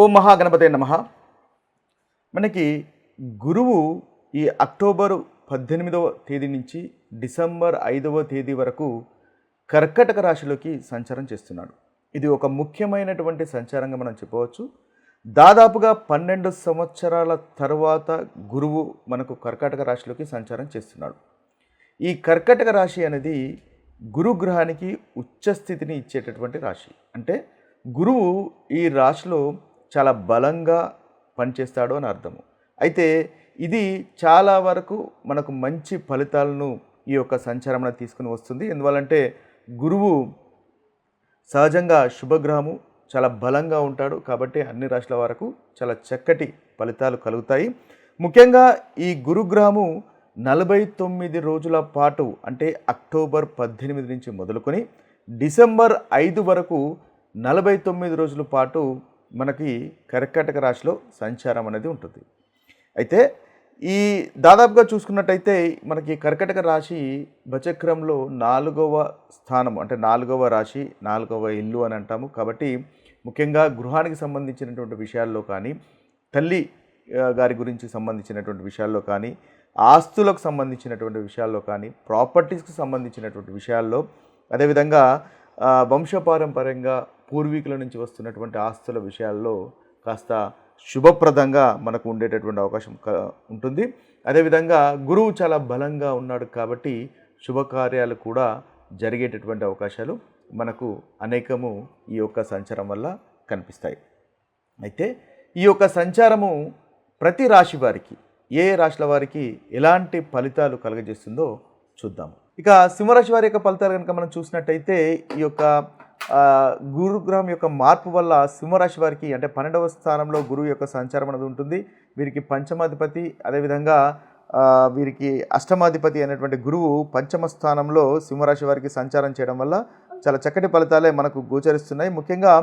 ఓ మహాగణపతే నమ. మనకి గురువు ఈ అక్టోబర్ పద్దెనిమిదవ తేదీ నుంచి డిసెంబర్ ఐదవ తేదీ వరకు కర్కటక రాశిలోకి సంచారం చేస్తున్నాడు. ఇది ఒక ముఖ్యమైనటువంటి సంచారంగా మనం చెప్పవచ్చు. దాదాపుగా పన్నెండు సంవత్సరాల తర్వాత గురువు మనకు కర్కాటక రాశిలోకి సంచారం చేస్తున్నాడు. ఈ కర్కటక రాశి అనేది గురుగ్రహానికి ఉచ్చస్థితిని ఇచ్చేటటువంటి రాశి. అంటే గురువు ఈ రాశిలో చాలా బలంగా పనిచేస్తాడు అని అర్థము. అయితే ఇది చాలా వరకు మనకు మంచి ఫలితాలను ఈ యొక్క సంచారమణ తీసుకుని వస్తుంది. ఎందువల్లంటే గురువు సహజంగా శుభగ్రహము చాలా బలంగా ఉంటాడు కాబట్టి అన్ని రాశుల వరకు చాలా చక్కటి ఫలితాలు కలుగుతాయి. ముఖ్యంగా ఈ గురుగ్రహము నలభై తొమ్మిది రోజుల పాటు అంటే అక్టోబర్ పద్దెనిమిది నుంచి మొదలుకొని డిసెంబర్ ఐదు వరకు నలభై తొమ్మిది రోజుల పాటు మనకి కర్కాటక రాశిలో సంచారం అనేది ఉంటుంది. అయితే ఈ దాదాపుగా చూసుకున్నట్టయితే మనకి కర్కటక రాశి బచక్రంలో నాలుగవ స్థానం అంటే నాలుగవ రాశి నాలుగవ ఇల్లు అని అంటాము. కాబట్టి ముఖ్యంగా గృహానికి సంబంధించినటువంటి విషయాల్లో కానీ తల్లి గారి గురించి సంబంధించినటువంటి విషయాల్లో కానీ ఆస్తులకు సంబంధించినటువంటి విషయాల్లో కానీ ప్రాపర్టీస్కి సంబంధించినటువంటి విషయాల్లో అదేవిధంగా వంశపారంపర్యంగా పూర్వీకుల నుంచి వస్తున్నటువంటి ఆస్తుల విషయాల్లో కాస్త శుభప్రదంగా మనకు ఉండేటటువంటి అవకాశం ఉంటుంది. అదేవిధంగా గురువు చాలా బలంగా ఉన్నాడు కాబట్టి శుభకార్యాలు కూడా జరిగేటటువంటి అవకాశాలు మనకు అనేకము ఈ యొక్క సంచారం వల్ల కనిపిస్తాయి. అయితే ఈ యొక్క సంచారము ప్రతి రాశి వారికి ఏ రాశుల వారికి ఎలాంటి ఫలితాలు కలుగజేస్తుందో చూద్దాము. ఇక సింహరాశి వారి యొక్క ఫలితాలు కనుక మనం చూసినట్టయితే ఈ యొక్క గురుగ్రహం యొక్క మార్పు వల్ల సింహరాశి వారికి అంటే పన్నెండవ స్థానంలో గురువు యొక్క సంచారం అనేది ఉంటుంది. వీరికి పంచమాధిపతి అదేవిధంగా వీరికి అష్టమాధిపతి అయినటువంటి గురువు పంచమ స్థానంలో సింహరాశి వారికి సంచారం చేయడం వల్ల చాలా చక్కటి ఫలితాలే మనకు గోచరిస్తున్నాయి. ముఖ్యంగా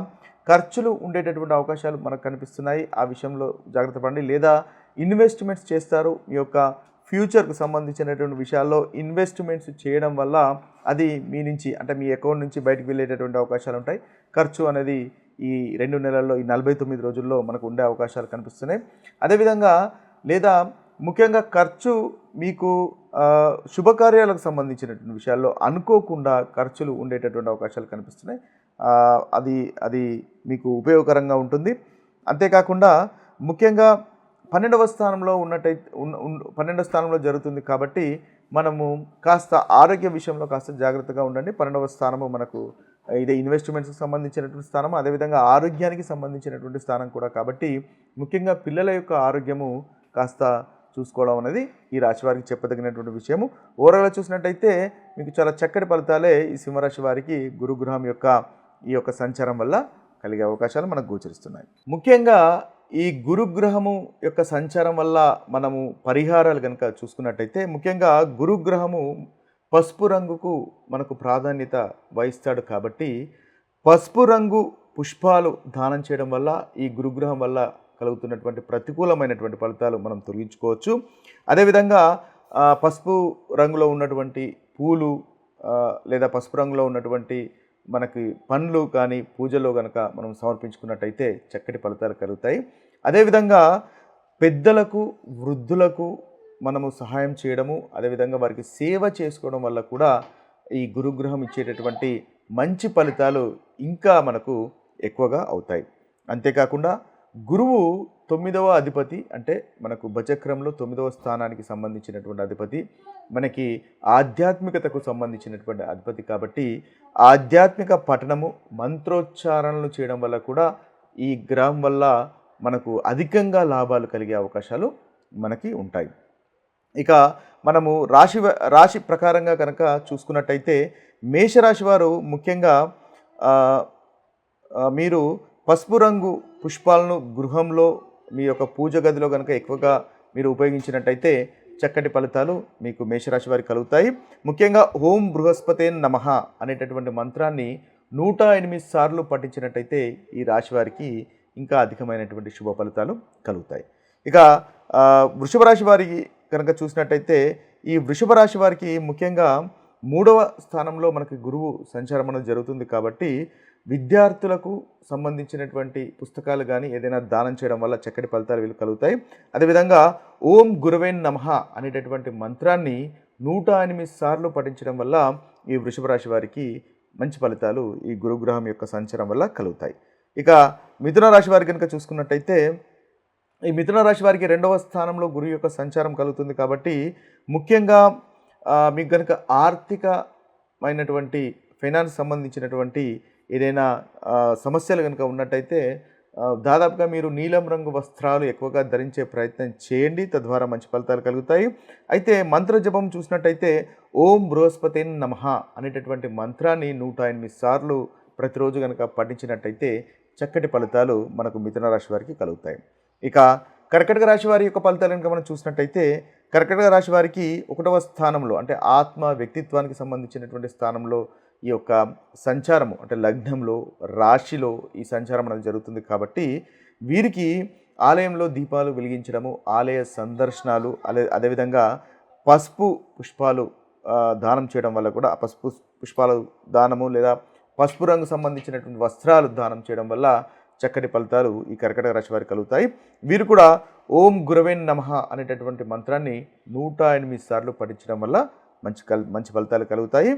ఖర్చులు ఉండేటటువంటి అవకాశాలు మనకు కనిపిస్తున్నాయి. ఆ విషయంలో జాగ్రత్త పడండి. లేదా ఇన్వెస్ట్మెంట్స్ చేస్తారు. మీ యొక్క ఫ్యూచర్కు సంబంధించినటువంటి విషయాల్లో ఇన్వెస్ట్మెంట్స్ చేయడం వల్ల అది మీ నుంచి అంటే మీ అకౌంట్ నుంచి బయటకు వెళ్ళేటటువంటి అవకాశాలు ఉంటాయి. ఖర్చు అనేది ఈ రెండు నెలల్లో ఈ నలభై తొమ్మిది రోజుల్లో మనకు ఉండే అవకాశాలు కనిపిస్తున్నాయి. అదేవిధంగా లేదా ముఖ్యంగా ఖర్చు మీకు శుభకార్యాలకు సంబంధించినటువంటి విషయాల్లో అనుకోకుండా ఖర్చులు ఉండేటటువంటి అవకాశాలు కనిపిస్తున్నాయి. అది అది మీకు ఉపయోగకరంగా ఉంటుంది. అంతేకాకుండా ముఖ్యంగా పన్నెండవ స్థానంలో ఉన్నట్టయితే పన్నెండవ స్థానంలో జరుగుతుంది కాబట్టి మనము కాస్త ఆరోగ్య విషయంలో కాస్త జాగ్రత్తగా ఉండండి. పన్నెండవ స్థానము మనకు ఇదే ఇన్వెస్ట్మెంట్స్కి సంబంధించినటువంటి స్థానం అదేవిధంగా ఆరోగ్యానికి సంబంధించినటువంటి స్థానం కూడా కాబట్టి ముఖ్యంగా పిల్లల యొక్క ఆరోగ్యము కాస్త చూసుకోవడం అనేది ఈ రాశి వారికి చెప్పదగినటువంటి విషయము. ఓవరాల్గా చూసినట్టయితే మీకు చాలా చక్కటి ఫలితాలే ఈ సింహరాశి వారికి గురుగ్రహం యొక్క ఈ యొక్క సంచారం వల్ల కలిగే అవకాశాలు మనకు గోచరిస్తున్నాయి. ముఖ్యంగా ఈ గురుగ్రహము యొక్క సంచారం వల్ల మనము పరిహారాలు కనుక చూసుకున్నట్టయితే ముఖ్యంగా గురుగ్రహము పసుపు రంగుకు మనకు ప్రాధాన్యత వహిస్తాడు కాబట్టి పసుపు రంగు పుష్పాలు దానం చేయడం వల్ల ఈ గురుగ్రహం వల్ల కలుగుతున్నటువంటి ప్రతికూలమైనటువంటి ఫలితాలు మనం తొలగించుకోవచ్చు. అదేవిధంగా పసుపు రంగులో ఉన్నటువంటి పూలు లేదా పసుపు రంగులో ఉన్నటువంటి మనకి పండ్లు కానీ పూజలో కనుక మనం సమర్పించుకున్నట్టయితే చక్కటి ఫలితాలు కలుగుతాయి. అదేవిధంగా పెద్దలకు వృద్ధులకు మనము సహాయం చేయడము అదేవిధంగా వారికి సేవ చేసుకోవడం వల్ల కూడా ఈ గురుగ్రహం ఇచ్చేటటువంటి మంచి ఫలితాలు ఇంకా మనకు ఎక్కువగా అవుతాయి. అంతేకాకుండా గురువు తొమ్మిదవ అధిపతి అంటే మనకు భచక్రంలో తొమ్మిదవ స్థానానికి సంబంధించినటువంటి అధిపతి మనకి ఆధ్యాత్మికతకు సంబంధించినటువంటి అధిపతి కాబట్టి ఆధ్యాత్మిక పఠనము మంత్రోచ్చారణలు చేయడం వల్ల కూడా ఈ గ్రహం వల్ల మనకు అధికంగా లాభాలు కలిగే అవకాశాలు మనకి ఉంటాయి. ఇక మనము రాశి రాశి ప్రకారంగా కనుక చూసుకున్నట్టయితే మేషరాశి వారు ముఖ్యంగా మీరు పసుపు రంగు పుష్పాలను గృహంలో మీ యొక్క పూజ గదిలో కనుక ఎక్కువగా మీరు ఉపయోగించినట్టయితే చక్కటి ఫలితాలు మీకు మేషరాశి వారికి కలుగుతాయి. ముఖ్యంగా ఓం బృహస్పతే నమః అనేటటువంటి మంత్రాన్ని నూట ఎనిమిది సార్లు పఠించినట్టయితే ఈ రాశి వారికి ఇంకా అధికమైనటువంటి శుభ ఫలితాలు కలుగుతాయి. ఇక వృషభ రాశి వారికి కనుక చూసినట్టయితే ఈ వృషభ రాశి వారికి ముఖ్యంగా మూడవ స్థానంలో మనకి గురువు సంచారం అనేది జరుగుతుంది కాబట్టి విద్యార్థులకు సంబంధించినటువంటి పుస్తకాలు కానీ ఏదైనా దానం చేయడం వల్ల చక్కటి ఫలితాలు వీళ్ళు కలుగుతాయి. అదేవిధంగా ఓం గురువేన్ నమః అనేటటువంటి మంత్రాన్ని నూట ఎనిమిది సార్లు పఠించడం వల్ల ఈ వృషభ రాశి వారికి మంచి ఫలితాలు ఈ గురుగ్రహం యొక్క సంచారం వల్ల కలుగుతాయి. ఇక మిథున రాశి వారి కనుక చూసుకున్నట్టయితే ఈ మిథున రాశి వారికి రెండవ స్థానంలో గురు యొక్క సంచారం కలుగుతుంది కాబట్టి ముఖ్యంగా మీకు కనుక ఆర్థికమైనటువంటి ఫైనాన్స్ సంబంధించినటువంటి ఏదైనా సమస్యలు కనుక ఉన్నట్టయితే దాదాపుగా మీరు నీలం రంగు వస్త్రాలు ఎక్కువగా ధరించే ప్రయత్నం చేయండి. తద్వారా మంచి ఫలితాలు కలుగుతాయి. అయితే మంత్ర జపం చూసినట్టయితే ఓం బృహస్పతి నమః అనేటటువంటి మంత్రాన్ని నూట ఎనిమిది సార్లు ప్రతిరోజు కనుక పఠించినట్టయితే చక్కటి ఫలితాలు మనకు మిథున రాశి వారికి కలుగుతాయి. ఇక కర్కటక రాశి వారి యొక్క ఫలితాలు కనుక మనం చూసినట్టయితే కర్కటక రాశి వారికి ఒకటవ స్థానంలో అంటే ఆత్మ వ్యక్తిత్వానికి సంబంధించినటువంటి స్థానంలో ఈ యొక్క సంచారము అంటే లగ్నంలో రాశిలో ఈ సంచారం అనేది జరుగుతుంది కాబట్టి వీరికి ఆలయంలో దీపాలు వెలిగించడము ఆలయ సందర్శనాలు అదే అదేవిధంగా పసుపు పుష్పాలు దానం చేయడం వల్ల కూడా ఆ పసుపు పుష్పాలు దానము లేదా పసుపు రంగు సంబంధించినటువంటి వస్త్రాలు దానం చేయడం వల్ల చక్కటి ఫలితాలు ఈ కర్కటక రాశి వారికి కలుగుతాయి. వీరు కూడా ఓం గురవేన్ నమః అనేటటువంటి మంత్రాన్ని నూట ఎనిమిది సార్లు పఠించడం వల్ల మంచి కల్ మంచి ఫలితాలు కలుగుతాయి.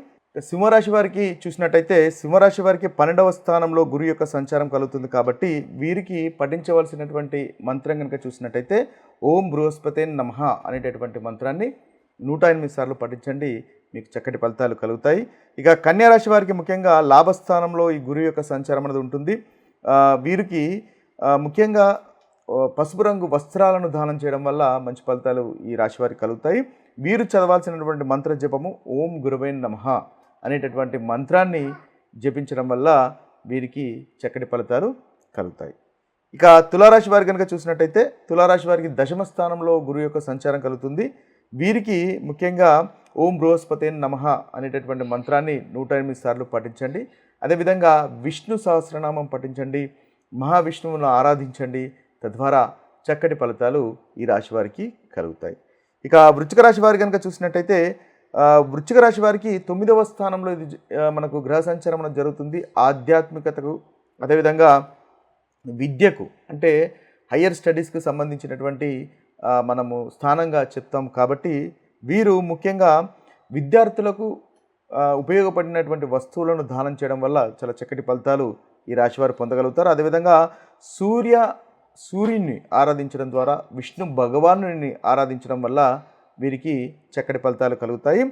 సింహరాశి వారికి చూసినట్టయితే సింహరాశి వారికి పన్నెండవ స్థానంలో గురు యొక్క సంచారం కలుగుతుంది కాబట్టి వీరికి పఠించవలసినటువంటి మంత్రం కనుక చూసినట్టయితే ఓం బృహస్పతే నమః అనేటటువంటి మంత్రాన్ని నూట ఎనిమిది సార్లు పఠించండి. మీకు చక్కటి ఫలితాలు కలుగుతాయి. ఇక కన్యా రాశి వారికి ముఖ్యంగా లాభస్థానంలో ఈ గురు యొక్క సంచారం అనేది ఉంటుంది. వీరికి ముఖ్యంగా పసుపు రంగు వస్త్రాలను దానం చేయడం వల్ల మంచి ఫలితాలు ఈ రాశి వారికి కలుగుతాయి. వీరు చదవాల్సినటువంటి మంత్ర జపము ఓం గురువై నమః అనేటటువంటి మంత్రాన్ని జపించడం వల్ల వీరికి చక్కటి ఫలితాలు కలుగుతాయి. ఇక తులారాశి వారి కనుక చూసినట్టయితే తులారాశి వారికి దశమ స్థానంలో గురువు యొక్క సంచారం కలుగుతుంది. వీరికి ముఖ్యంగా ఓం బృహస్పతే నమః అనేటటువంటి మంత్రాన్ని నూట ఎనిమిది సార్లు పఠించండి. అదేవిధంగా విష్ణు సహస్రనామం పఠించండి. మహావిష్ణువును ఆరాధించండి. తద్వారా చక్కటి ఫలితాలు ఈ రాశి వారికి కలుగుతాయి. ఇక వృచ్చిక రాశి వారి కనుక చూసినట్టయితే వృచ్చిక రాశి వారికి తొమ్మిదవ స్థానంలో ఇది మనకు గ్రహ సంచారం జరుగుతుంది. ఆధ్యాత్మికతకు అదేవిధంగా విద్యకు అంటే హయ్యర్ స్టడీస్కు సంబంధించినటువంటి మనము స్థానంగా చెప్తాం. కాబట్టి వీరు ముఖ్యంగా విద్యార్థులకు ఉపయోగపడినటువంటి వస్తువులను దానం చేయడం వల్ల చాలా చక్కటి ఫలితాలు ఈ రాశివారు పొందగలుగుతారు. అదేవిధంగా సూర్య సూర్యుని ఆరాధించడం ద్వారా విష్ణు భగవానుని ఆరాధించడం వల్ల వీరికి చక్కటి ఫలితాలు కలుగుతాయి.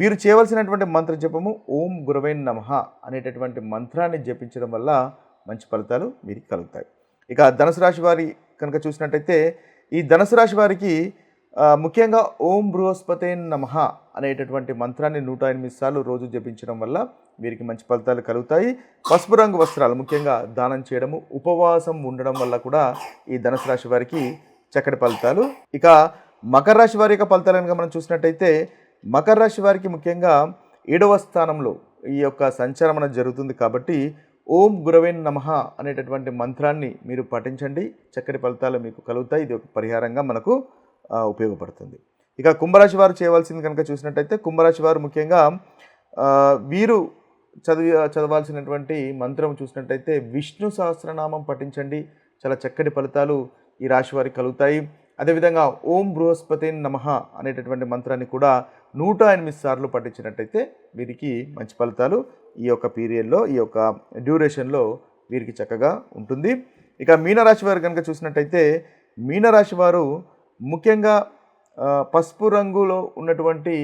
వీరు చేయవలసినటువంటి మంత్ర జపము ఓం గురవై నమః అనేటటువంటి మంత్రాన్ని జపించడం వల్ల మంచి ఫలితాలు వీరికి కలుగుతాయి. ఇక ధనుసు రాశి వారి కనుక చూసినట్టయితే ఈ ధనుసు రాశి వారికి ముఖ్యంగా ఓం బృహస్పతే నమః అనేటటువంటి మంత్రాన్ని నూట ఎనిమిది సార్లు రోజు జపించడం వల్ల వీరికి మంచి ఫలితాలు కలుగుతాయి. పసుపు రంగు వస్త్రాలు ముఖ్యంగా దానం చేయడము ఉపవాసం ఉండడం వల్ల కూడా ఈ ధనుసు రాశి వారికి చక్కటి ఫలితాలు. ఇక మకర రాశి వారి యొక్క ఫలితాలు కనుక మనం చూసినట్టయితే మకర రాశి వారికి ముఖ్యంగా ఏడవ స్థానంలో ఈ యొక్క సంచారం జరుగుతుంది కాబట్టి ఓం గురవేన్ నమః అనేటటువంటి మంత్రాన్ని మీరు పఠించండి. చక్కటి ఫలితాలు మీకు కలుగుతాయి. ఇది ఒక పరిహారంగా మనకు ఉపయోగపడుతుంది. ఇక కుంభరాశి వారు చేయవలసింది కనుక చూసినట్టయితే కుంభరాశి వారు ముఖ్యంగా వీరు చదివి చదవాల్సినటువంటి మంత్రం చూసినట్టయితే విష్ణు సహస్రనామం పఠించండి. చాలా చక్కటి ఫలితాలు ఈ రాశి వారికి కలుగుతాయి. అదేవిధంగా ఓం బృహస్పతి నమ అనేటటువంటి మంత్రాన్ని కూడా నూట ఎనిమిది సార్లు పట్టించినట్టయితే వీరికి మంచి ఫలితాలు ఈ యొక్క పీరియడ్లో ఈ యొక్క డ్యూరేషన్లో వీరికి చక్కగా ఉంటుంది. ఇక మీనరాశి వారు కనుక చూసినట్టయితే మీనరాశి వారు ముఖ్యంగా పసుపు రంగులో ఉన్నటువంటి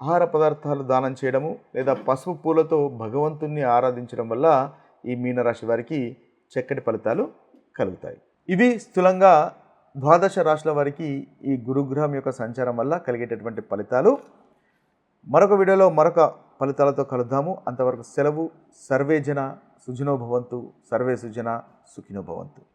ఆహార పదార్థాలు దానం చేయడము లేదా పసుపు పూలతో భగవంతుణ్ణి ఆరాధించడం వల్ల ఈ మీనరాశి వారికి చక్కటి ఫలితాలు కలుగుతాయి. ఇవి స్థూలంగా ద్వాదశ రాశుల వారికి ఈ గురుగ్రహం యొక్క సంచారం వల్ల కలిగేటటువంటి ఫలితాలు మరొక వీడియోలో మరొక ఫలితాలతో కలుద్దాము. అంతవరకు సెలవు. సర్వేజన సుజనోభవంతు సుజనో భవంతు. సర్వే సుజన సుఖినో భవంతు.